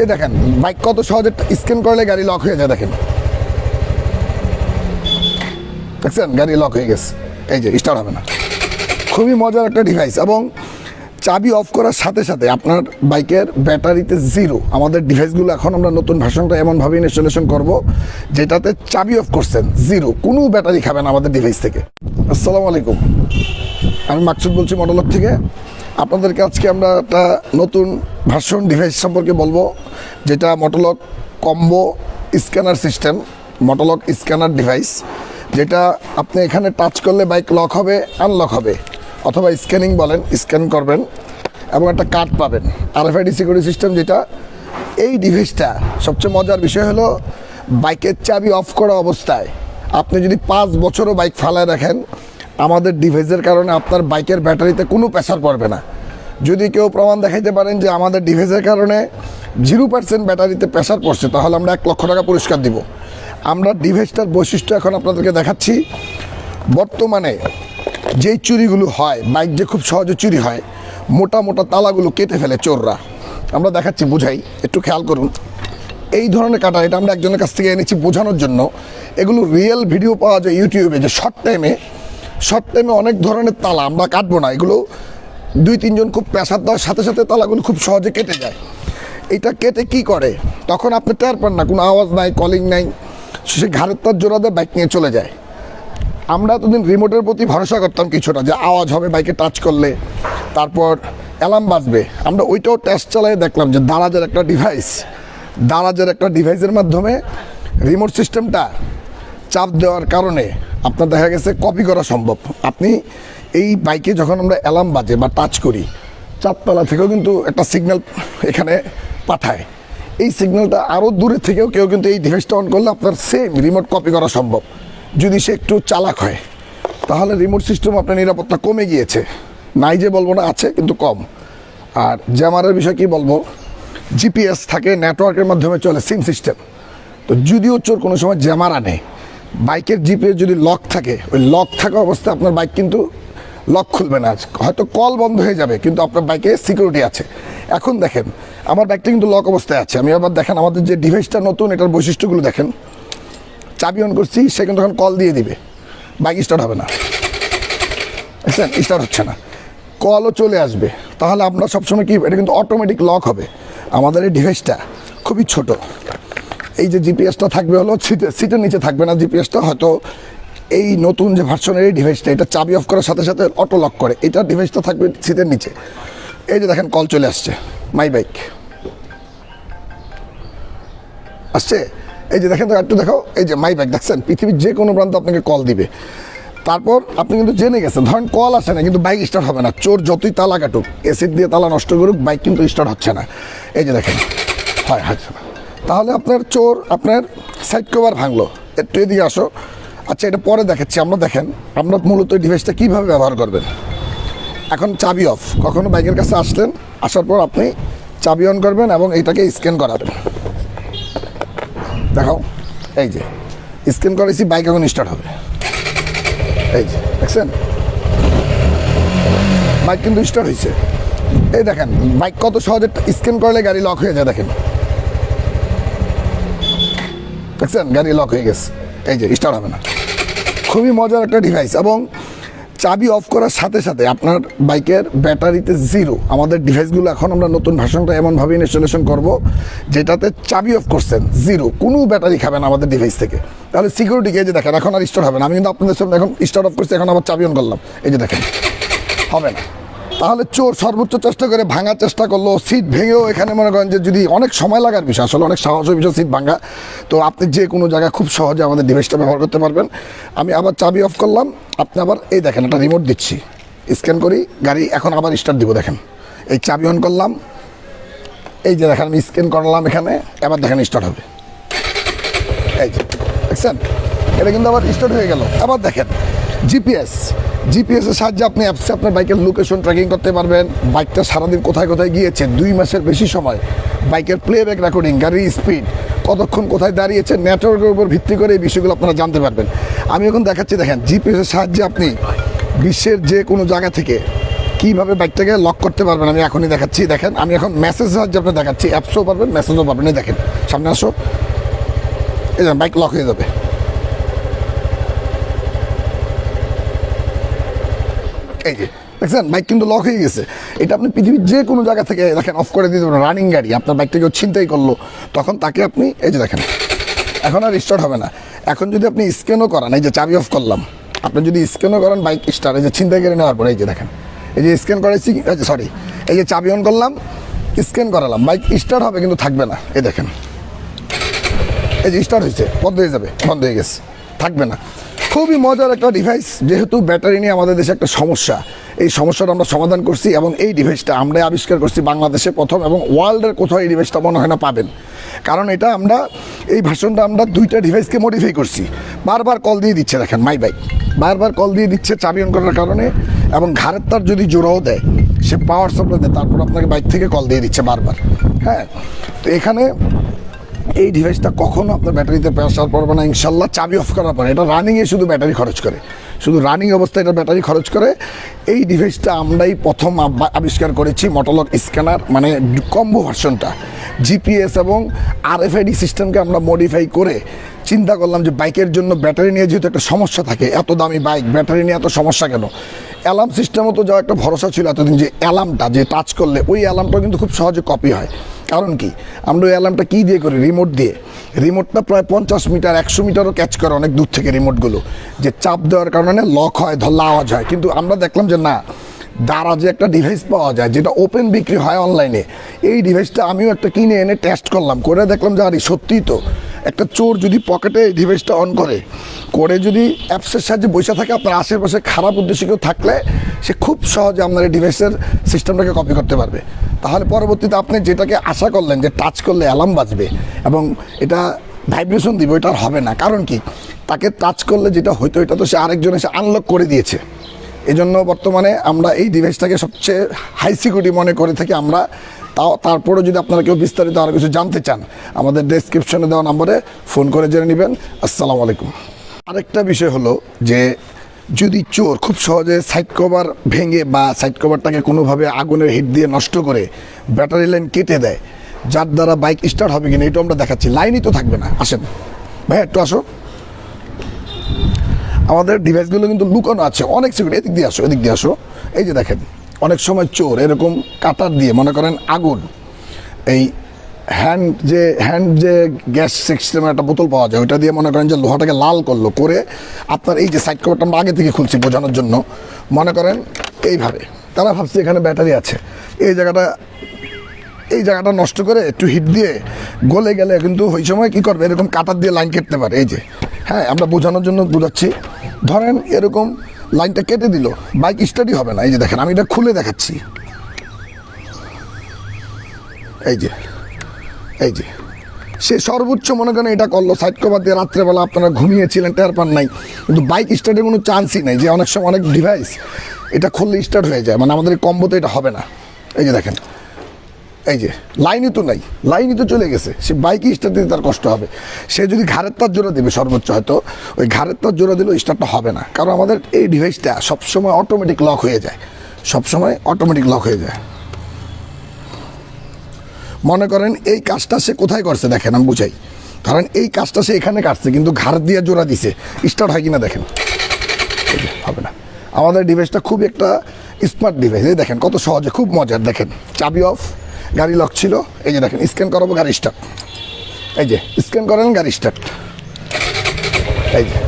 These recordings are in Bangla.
এই দেখেন, বাইক কত সহজে স্ক্যান করলে গাড়ি লক হয়ে যায়, দেখেন। দেখছেন? গাড়ি লক হয়ে গেছে। এই যে স্টার্ট হবে না। খুবই মজার একটা ডিভাইস এবং চাবি অফ করার সাথে সাথে আপনার বাইকের ব্যাটারিতে জিরো আমাদের ডিভাইসগুলো এখন আমরা নতুন ভার্সনটা এমনভাবে ইনস্টলেশন করব, যেটাতে চাবি অফ করছেন জিরো কোনো ব্যাটারি খাবে না আমাদের ডিভাইস থেকে। আসসালামু আলাইকুম। আমি মাকসুদ বলছি মডেলক থেকে। আপনাদেরকে আজকে আমরা একটা নতুন ভার্সন ডিভাইস সম্পর্কে বলব, যেটা Motolock combo scanner system Motolock scanner device যেটা আপনি এখানে টাচ করলে বাইক লক হবে আনলক হবে। অথবা স্ক্যানিং বলেন স্ক্যান করবেন এবং একটা কার্ড পাবেন। আরএফআইডি সিকিউরিটি সিস্টেম যেটা, এই ডিভাইসটা সবচেয়ে মজার বিষয় হলো বাইকের চাবি অফ করা অবস্থায় আপনি যদি পাঁচ বছরও বাইক ফালায় রাখেন আমাদের ডিভাইসের কারণে আপনার বাইকের ব্যাটারিতে কোনো প্রেশার পড়বে না। যদি কেউ প্রমাণ দেখাইতে পারেন যে আমাদের ডিভাইসের কারণে জিরো পার্সেন্ট ব্যাটারিতে প্রেশার পড়ছে, তাহলে আমরা এক লক্ষ টাকা পুরস্কার দিব। আমরা ডিভাইসটার বৈশিষ্ট্য এখন আপনাদেরকে দেখাচ্ছি। বর্তমানে যেই চুরিগুলো হয়, বাইক যে খুব সহজে চুরি হয়, মোটা মোটা তালাগুলো কেটে ফেলে চোররা। আমরা দেখাচ্ছি, বুঝাই, একটু খেয়াল করুন। এই ধরনের কাটা এটা আমরা একজনের কাছ থেকে এনেছি বোঝানোর জন্য। এগুলো রিয়েল ভিডিও পাওয়া যায় ইউটিউবে যে শর্ট টাইমে শর্ট টাইমে অনেক ধরনের তালা আমরা কাটবো না, এগুলো দুই, তিনজন খুব প্রেশার দেওয়ার সাথে সাথে তালাগুলো খুব সহজে কেটে যায়। এটা কেটে কি করে? তখন আপনি টের পান না, কোনো আওয়াজ নাই কলিং নাই, সে ঘাড়ের তার জোড়া দিয়ে বাইক নিয়ে চলে যায়। আমরা এতদিন রিমোটের প্রতি ভরসা করতাম কিছুটা যে আওয়াজ হবে বাইকে টাচ করলে, তারপর অ্যালার্ম বাজবে। আমরা ওইটাও টেস্ট চালিয়ে দেখলাম যে দারাজের একটা ডিভাইস দারাজের একটা ডিভাইসের মাধ্যমে রিমোট সিস্টেমটা চাপ দেওয়ার কারণে আপনার দেখা গেছে কপি করা সম্ভব। আপনি এই বাইকে যখন আমরা অ্যালার্ম বাজে বা টাচ করি চারতলা থেকেও কিন্তু একটা সিগন্যাল এখানে পাঠায়। এই সিগন্যালটা আরও দূরে থেকেও কেউ কিন্তু এই ডিভাইসটা অন করলে আপনার সেম রিমোট কপি করা সম্ভব। যদি সে একটু চালাক হয়, তাহলে রিমোট সিস্টেম আপনার নিরাপত্তা কমে গিয়েছে। নাই যে বলব না, আছে কিন্তু কম। আর জ্যামারের বিষয় কি বলব? জিপিএস থাকে নেটওয়ার্কের মাধ্যমে চলে সিম সিস্টেম তো যদিও চোর কোনো সময় জ্যামার আনে বাইকের জিপিএস যদি লক থাকে, ওই লক থাকা অবস্থায় আপনার বাইক কিন্তু লক খুলবে না। হয়তো কল বন্ধ হয়ে যাবে, কিন্তু আপনার বাইকে সিকিউরিটি আছে। এখন দেখেন, আমার বাইকটা কিন্তু লক অবস্থায় আছে। আমি আবার দেখেন, আমাদের যে ডিভাইসটা নতুন, এটার বৈশিষ্ট্যগুলো দেখেন। চাবি অন করছি, সে কিন্তু এখন কল দিয়ে দিবে। বাইক স্টার্ট হবে না। বুঝছেন? স্টার্ট হচ্ছে না। কলও চলে আসবে। তাহলে আমরা সবসময় কি, এটা কিন্তু অটোমেটিক লক হবে। আমাদের এই ডিভাইসটা খুবই ছোট। এই যে জিপিএসটা থাকবে হলো সিটে সিটের নিচে থাকবে না জিপিএসটা হয়তো এই নতুন যে ভার্সনের এই ডিভাইসটা এটা চাবি অফ করার সাথে সাথে অটো লক করে। এটা ডিভাইসটা থাকবে সিটের নিচে। এই যে দেখেন কল চলে আসছে মাই বাইক আসছে? এই যে দেখেন তো, একটু দেখো এই যে মাই বাইক দেখছেন? পৃথিবীর যে কোনো প্রান্ত আপনাকে কল দিবে। তারপর আপনি কিন্তু জেনে গেছেন, ধরেন কল আসে না, কিন্তু বাইক স্টার্ট হবে না। চোর যতই তালা কাটুক এসিড দিয়ে তালা নষ্ট করুক বাইক কিন্তু স্টার্ট হচ্ছে না। এই যে দেখেন, হয় হচ্ছে না তাহলে আপনার চোর, আপনার সাইড কভার ভাঙলো। একটু এদিকে আসো। আচ্ছা এটা পরে দেখাচ্ছি, আমরা দেখেন, আমরা মূলত ডিভাইসটা কীভাবে ব্যবহার করবেন। এখন চাবি অফ কখনো বাইকের কাছে আসলেন, আসার পর আপনি চাবি অন করবেন এবং এইটাকে স্ক্যান করাবেন। দেখাও, এই যে স্ক্যান করেছি বাইক এখন স্টার্ট হবে। এই যে, দেখছেন? বাইক কিন্তু স্টার্ট হয়েছে এই দেখেন বাইক কত সহজে স্ক্যান করলে গাড়ি লক হয়ে যায়, দেখেন। দেখছেন? গাড়ি লক হয়ে গেছে। এই যে স্টার্ট হবে না। খুবই মজার একটা ডিভাইস এবং চাবি অফ করার সাথে সাথে আপনার বাইকের ব্যাটারিতে জিরো আমাদের ডিভাইসগুলো এখন আমরা নতুন ভার্সনটা এমনভাবে ইনস্টলেশন করব, যেটাতে চাবি অফ করছেন জিরো কোনো ব্যাটারি খাবে না আমাদের ডিভাইস থেকে। তাহলে সিকিউরিটি এই যে দেখেন, এখন আর স্টার্ট হবে না। আমি কিন্তু আপনাদের সামনে এখন স্টার্ট অফ করছি, এখন আবার চাবি অন করলাম। এই যে দেখেন, হবে না। তাহলে চোর সর্বোচ্চ চেষ্টা করে ভাঙার চেষ্টা করল, সিট ভেঙেও এখানে মনে করেন যে যদি অনেক সময় লাগার বিষয়, আসলে অনেক সাহসের বিষয় সিট ভাঙা। তো আপনি যে কোনো জায়গায় খুব সহজে আমাদের ডিভাইসটা ব্যবহার করতে পারবেন। আমি আবার চাবি অফ করলাম, আপনি আবার এই দেখেন একটা রিমোট দিচ্ছি। স্ক্যান করি, গাড়ি এখন আবার স্টার্ট দিব, দেখেন। এই চাবি অন করলাম, এই যে দেখেন আমি স্ক্যান করলাম এখানে, এবার দেখেন স্টার্ট হবে। এই যে, দেখছেন? এটা কিন্তু আবার স্টার্ট হয়ে গেল। আবার দেখেন জিপিএস জিপিএস এর সাহায্যে আপনি অ্যাপসে আপনার বাইকের লোকেশন ট্র্যাকিং করতে পারবেন। বাইকটা সারাদিন কোথায় কোথায় গিয়েছে, দুই মাসের বেশি সময়। বাইকের প্লেব্যাক রেকর্ডিং গাড়ির স্পিড কতক্ষণ কোথায় দাঁড়িয়েছে নেটওয়ার্কের উপর ভিত্তি করে এই বিষয়গুলো আপনারা জানতে পারবেন। আমি এখন দেখাচ্ছি, দেখেন জিপিএস এর সাহায্যে আপনি বিশ্বের যে কোনো জায়গা থেকে কীভাবে বাইকটাকে লক করতে পারবেন, আমি এখনই দেখাচ্ছি। দেখেন, আমি এখন মেসেজ সাহায্যে আপনি দেখাচ্ছি অ্যাপসও পারবেন মেসেজও পারবেন এই দেখেন, সামনে আসো। এই বাইক লক হয়ে যাবে। এই দেখছেন? বাইক কিন্তু লক হয়ে গেছে। এটা আপনি পৃথিবীর যে কোনো জায়গা থেকে দেখেন অফ করে দিতে রানিং গাড়ি। আপনার বাইকটা কেউ ছিনতাই করল, তখন তাকে আপনি, এই যে দেখেন, এখন আর স্টার্ট হবে না। এখন যদি আপনি স্ক্যানও করান, এই যে চাবি অফ করলাম, আপনি যদি স্ক্যানও করেন বাইক স্টার্ট এই যে ছিনতাই করে নেওয়ার পরে, এই যে দেখেন, এই যে স্ক্যান করেছি সরি এই যে চাবি অন করলাম স্ক্যান করালাম বাইক স্টার্ট হবে কিন্তু থাকবে না, এই দেখেন। এই যে স্টার্ট হয়েছে বন্ধ হয়ে যাবে, বন্ধ হয়ে গেছে, থাকবে না। খুবই মজার একটা ডিভাইস যেহেতু ব্যাটারি নিয়ে আমাদের দেশে একটা সমস্যা। এই সমস্যাটা আমরা সমাধান করছি এবং এই ডিভাইসটা আমরা আবিষ্কার করছি বাংলাদেশে প্রথম এবং ওয়ার্ল্ডের কোথাও এই ডিভাইসটা মনে হয় না পাবেন। কারণ এটা আমরা, এই ভাষণটা আমরা দুইটা ডিভাইসকে মডিফাই করছি। বারবার কল দিয়ে দিচ্ছে, দেখেন মাই বাইক বারবার কল দিয়ে দিচ্ছে চাবি অন করার কারণে এবং ঘাড়ের তার যদি জোড়াও দেয়, সে পাওয়ার সাপ্লাই দেয়, তারপর আপনাকে বাইক থেকে কল দিয়ে দিচ্ছে বারবার। হ্যাঁ তো এখানে এই ডিভাইসটা কখনো আপনার ব্যাটারিতে প্রেসার পড়বে না, ইনশাল্লাহ চাবি অফ করার পরে। এটা রানিংয়ে শুধু ব্যাটারি খরচ করে। শুধু রানিং অবস্থায় এটা ব্যাটারি খরচ করে। এই ডিভাইসটা আমরাই প্রথম আব- আবিষ্কার করেছি মটোলক স্ক্যানার মানে কম্বো ভার্সনটা জিপিএস এবং আরএফআইডি সিস্টেমকে আমরা মডিফাই করে চিন্তা করলাম যে বাইকের জন্য ব্যাটারি নিয়ে যেহেতু একটা সমস্যা থাকে, এত দামি বাইক, ব্যাটারি নিয়ে এত সমস্যা কেন? অ্যালার্ম সিস্টেমও তো যা একটা ভরসা ছিল এতদিন যে অ্যালার্মটা যে টাচ করলে, ওই অ্যালার্মটা কিন্তু খুব সহজে কপি হয়। কারণ কি? আমরা ওই অ্যালার্মটা কী দিয়ে করি? রিমোট দিয়ে। রিমোটটা প্রায় পঞ্চাশ মিটার, একশো মিটারও ক্যাচ করে অনেক দূর থেকে রিমোটগুলো যে চাপ দেওয়ার কারণে লক হয় ধরলে আওয়াজ হয়। কিন্তু আমরা দেখলাম যে না, দ্বারা যে একটা ডিভাইস পাওয়া যায়, যেটা ওপেন বিক্রি হয় অনলাইনে এই ডিভাইসটা আমিও একটা কিনে এনে টেস্ট করলাম। করে দেখলাম যে আরে, সত্যিই তো। একটা চোর যদি পকেটে এই ডিভাইসটা অন করে করে যদি অ্যাপসের সাহায্যে বসে থাকে, আপনার আশেপাশে খারাপ উদ্দেশ্য কেউ থাকলে, সে খুব সহজে আপনার এই ডিভাইসের সিস্টেমটাকে কপি করতে পারবে। তাহলে পরবর্তীতে আপনি যেটাকে আশা করলেন যে টাচ করলে অ্যালার্ম বাজবে এবং এটা ভাইব্রেশন দিব এটা হবে না। কারণ কি? তাকে টাচ করলে যেটা হইতো, এটা তো সে আরেকজন এসে আনলক করে দিয়েছে। এজন্য বর্তমানে আমরা এই ডিভাইসটাকে সবচেয়ে হাই সিকিউরিটি মনে করে থাকি আমরা। তাও তারপরে যদি আপনারা কেউ বিস্তারিত আরও কিছু জানতে চান, আমাদের ডেসক্রিপশনে দেওয়া নম্বরে ফোন করে জেনে নেবেন। আসসালামু আলাইকুম। আরেকটা বিষয় হলো যে যদি চোর খুব সহজে সাইড কভার ভেঙে বা সাইড কভারটাকে কোনোভাবে আগুনের হিট দিয়ে নষ্ট করে ব্যাটারি লাইন কেটে দেয়, যার দ্বারা বাইক স্টার্ট হবে কিনা এটা আমরা দেখাচ্ছি। লাইনই তো থাকবে না। আসেন। ভাই একটু আসো। আমাদের ডিভাইসগুলো কিন্তু লুকানো আছে। অনেক সিকিউরিটি এদিক দিয়ে আসো, এদিক দিয়ে আসো। এই যে দেখেন, অনেক সময় চোর এরকম কাটার দিয়ে, মনে করেন আগুন, এই হ্যান্ড যে হ্যান্ড যে গ্যাস সিস্টেমের একটা বোতল পাওয়া যায়, ওইটা দিয়ে মনে করেন যে লোহাটাকে লাল করল, করে আপনার এই যে সাইড কভারটা আমরা আগে থেকে খুলছি বোঝানোর জন্য, মনে করেন এইভাবে। তারা ভাবছে এখানে ব্যাটারি আছে। এই জায়গাটা এই জায়গাটা নষ্ট করে একটু হিট দিয়ে গলে গেলে কিন্তু ওই সময় কী করবে? এরকম কাটার দিয়ে লাইন কেটতে পারে, এই যে। হ্যাঁ আমরা বোঝানোর জন্য বোঝাচ্ছি। ধরেন এরকম লাইনটা কেটে দিল বাইক স্টাডি হবে না। এই যে দেখেন, আমি এটা খুলে দেখাচ্ছি। এই যে। এই যে, সে সর্বোচ্চ মনে করেন এটা করল। সাইড কভার দিয়ে রাত্রেবেলা আপনারা ঘুমিয়েছিলেন, টের পান নাই। কিন্তু বাইক স্টার্টের কোনো চান্সই নেই, যে অনেক সময় অনেক ডিভাইস এটা খুললে স্টার্ট হয়ে যায়। মানে আমাদের কম্বোতে এটা হবে না। এই যে দেখেন, এই যে, লাইনই তো নাই, লাইনই তো চলে গেছে। সে বাইকে স্টার্ট দিতে তার কষ্ট হবে। সে যদি ঘাড়ের তার জোড়া দেবে সর্বোচ্চ হয়তো, ওই ঘাড়ের তার জোড়া দিলেও স্টার্টটা হবে না। কারণ আমাদের এই ডিভাইসটা সবসময় অটোমেটিক লক হয়ে যায়। সবসময় অটোমেটিক লক হয়ে যায়। মনে করেন এই কাজটা সে কোথায় করছে দেখেন, আমি বুঝাই। কারণ এই কাজটা সে এখানে কাটছে, কিন্তু ঘাড় দিয়ে জোড়া দিছে। স্টার্ট হয় কিনা দেখেন। হবে না। আমাদের ডিভাইসটা খুব একটা স্মার্ট ডিভাইস এই দেখেন, কত সহজে, খুব মজার, দেখেন। চাবি অফ গাড়ি লক ছিল। এই যে দেখেন স্ক্যান করাবো, গাড়ি স্টার্ট এই যে স্ক্যান করেন, গাড়ি স্টার্ট এই যে,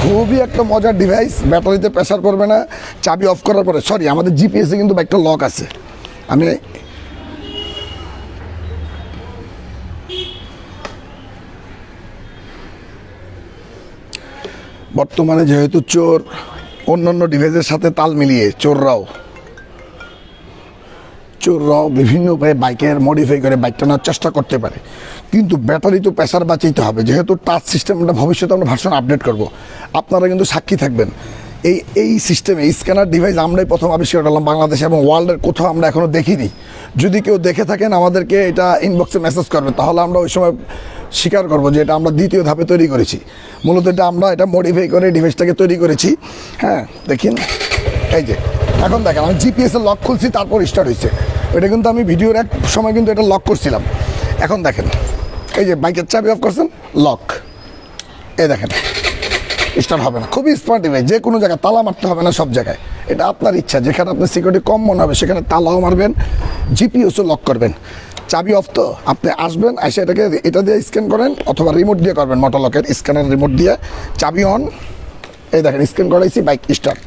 খুবই একটা মজার ডিভাইস ব্যাটারিতে প্রেসার পড়বে না। চাবি অফ করার পরে সরি আমাদের জিপিএসে কিন্তু একটা লক আছে। আমি বর্তমানে যেহেতু চোর, অন্যান্য ডিভাইসের সাথে তাল মিলিয়ে চোররাও। চোররাও বিভিন্ন উপায়ে বাইকের মডিফাই করে বাইকটা নেওয়ার চেষ্টা করতে পারে। কিন্তু ব্যাটারি তো প্রেসার বাঁচাইতে হবে। যেহেতু টাচ সিস্টেমটা ভবিষ্যতে আমরা ভার্সন আপডেট করব। আপনারা কিন্তু সাক্ষী থাকবেন। এই এই সিস্টেমে স্ক্যানার ডিভাইস আমরাই প্রথম আবিষ্কার করলাম বাংলাদেশে এবং ওয়ার্ল্ডের কোথাও আমরা এখনও দেখিনি। যদি কেউ দেখে থাকেন আমাদেরকে এটা ইনবক্সে মেসেজ করবেন। তাহলে আমরা ওই সময় স্বীকার করব যে এটা আমরা দ্বিতীয় ধাপে তৈরি করেছি। মূলত এটা আমরা এটা মডিফাই করে ডিভাইসটাকে তৈরি করেছি। হ্যাঁ দেখিন, এই যে, এখন দেখেন, আমি জিপিএস এর লক খুলছি, তারপর স্টার্ট হয়েছে এটা কিন্তু আমি ভিডিওর এক সময় কিন্তু এটা লক করছিলাম। এখন দেখেন, এই যে বাইকের চাবি অফ করছেন লক এই দেখেন স্টার্ট হবে না। খুবই স্মার্ট ডিভাইস যে কোনো জায়গায় তালা মারতে হবে না সব জায়গায়। এটা আপনার ইচ্ছা, যেখানে আপনার সিকিউরিটি কম মনে হবে, সেখানে তালাও মারবেন জিপিএসও লক করবেন। চাবি অফ তো, আপনি আসবেন, এসে এটাকে এটা দিয়ে স্ক্যান করেন অথবা রিমোট দিয়ে করবেন মোটর লকের স্ক্যানার রিমোট দিয়ে। চাবি অন এই দেখেন স্ক্যান করাইছি বাইক স্টার্ট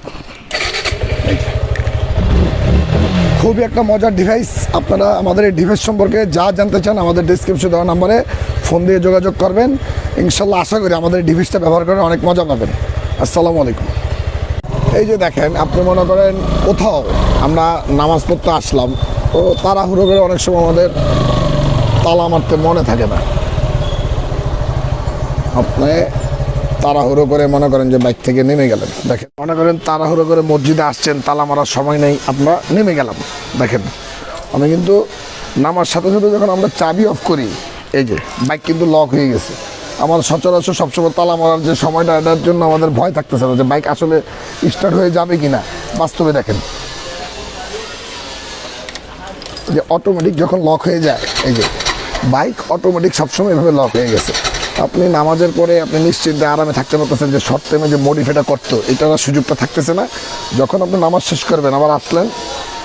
খুবই একটা মজার ডিভাইস আপনারা আমাদের এই ডিভাইস সম্পর্কে যা জানতে চান আমাদের ডিসক্রিপশন দেওয়া নাম্বারে ফোন দিয়ে যোগাযোগ করবেন। ইনশাল্লাহ আশা করি আমাদের এই ডিভাইসটা ব্যবহার করে অনেক মজা পাবেন। আসসালামু আলাইকুম। এই যে দেখেন, আপনি মনে করেন কোথাও আমরা নামাজ পড়তে আসলাম তো তাড়াহুড়ো করে অনেক সময় আমাদের তালা মারতে মনে থাকে না। আপনি তাড়াহুড়ো করে মনে করেন যে বাইক থেকে নেমে গেলেন। দেখেন, মনে করেন তাড়াহুড়ো করে মসজিদে আসছেন, তালা মারার সময় নেই, আমরা নেমে গেলাম। দেখেন, আমি কিন্তু নামার সাথে সাথে যখন আমরা চাবি অফ করি, এই যে বাইক কিন্তু লক হয়ে গেছে। আমার সচরাচর সবসময় তালা মারার যে সময়টা, এটার জন্য আমাদের ভয় থাকতেছে না যে বাইক আসলে স্টার্ট হয়ে যাবে কি না বাস্তবে দেখেন যে অটোমেটিক যখন লক হয়ে যায়, এই যে বাইক অটোমেটিক সবসময় এভাবে লক হয়ে গেছে। আপনি নামাজের পরে আপনি নিশ্চিন্তে আরামে থাকতে পারতেছেন যে শর্ট টাইমে যে মডিফাইটা করতো, এটার আর সুযোগটা থাকতেছে না। যখন আপনি নামাজ শেষ করবেন, আবার আসলেন,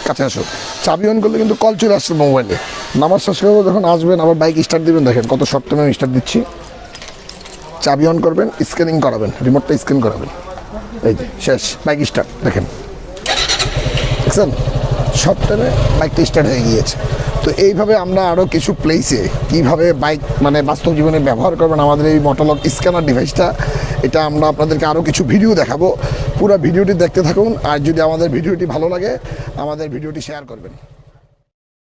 কাছে আসুন। চাবি অন করলে কিন্তু কল চলে আসছে মোবাইলে নামাজ শেষ করব যখন আসবেন, আবার বাইক স্টার্ট দিবেন, দেখেন কত শর্ট টাইমে আমি স্টার্ট দিচ্ছি। চাবি অন করবেন স্ক্যানিং করাবেন রিমোটটা স্ক্যান করাবেন। এই যে, শেষ বাইক স্টার্ট দেখেন। দেখছেন? শর্ট টাইমে বাইকটা স্টার্ট হয়ে গিয়েছে। তো এইভাবে আমরা আরও কিছু প্লেসে কীভাবে বাইক মানে বাস্তব জীবনে ব্যবহার করবেন আমাদের এই মোটলক স্ক্যানার ডিভাইসটা এটা আমরা আপনাদেরকে আরও কিছু ভিডিও দেখাবো। পুরো ভিডিওটি দেখতে থাকুন, আর যদি আমাদের ভিডিওটি ভালো লাগে, আমাদের ভিডিওটি শেয়ার করবেন।